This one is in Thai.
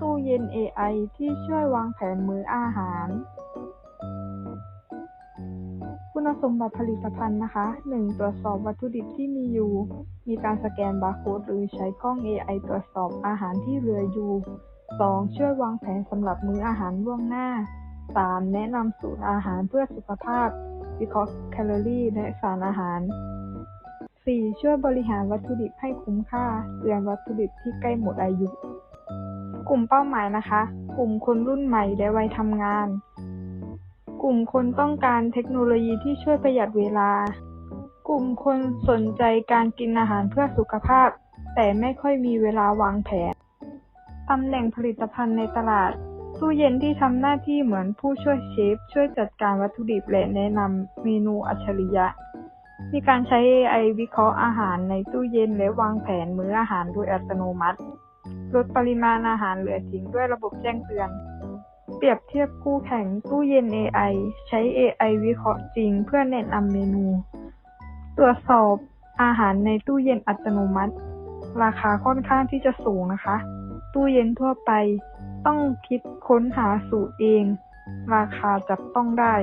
ตู้เย็น AI ที่ช่วยวางแผนมื้ออาหาร คุณสมบัติผลิตภัณฑ์นะคะ 1. ตรวจสอบวัตถุดิบที่มีอยู่ มีการสแกนบาร์โค้ดหรือใช้กล้อง AI ตรวจสอบอาหารที่เหลืออยู่ 2. ช่วยวางแผนสำหรับมื้ออาหารล่วงหน้า 3. แนะนำสูตรอาหารเพื่อสุขภาพ วิเคราะห์แคลอรี่ และสารอาหาร 4. ช่วยบริหารวัตถุดิบให้คุ้มค่า เตือนวัตถุดิบที่ใกล้หมดอายุ กลุ่มเป้าหมายนะคะ กลุ่มคนรุ่นใหม่และวัยทำงาน กลุ่มคนต้องการเทคโนโลยีที่ช่วยประหยัดเวลา กลุ่มคนสนใจการกินอาหารเพื่อสุขภาพ แต่ไม่ค่อยมีเวลาวางแผนตำแหน่งผลิตภัณฑ์ในตลาด ตู้เย็นที่ทำหน้าที่เหมือนผู้ช่วยเชฟ ช่วยจัดการวัตถุดิบและแนะนำเมนูอัจฉริยะ มีการใช้ AI วิเคราะห์อาหารในตู้เย็นและวางแผนมื้ออาหารโดยอัตโนมัติ ลดปริมาณอาหารเหลือทิ้งด้วยระบบแจ้งเตือน เปรียบเทียบคู่แข่งตู้เย็น AI ใช้ AI วิเคราะห์จริงเพื่อแนะนำเมนู ตรวจสอบอาหารในตู้เย็นอัตโนมัติ ราคาค่อนข้างที่จะสูงนะคะ ตู้เย็นทั่วไปต้องคิดค้นหาสูตรเอง ราคาจับต้องได้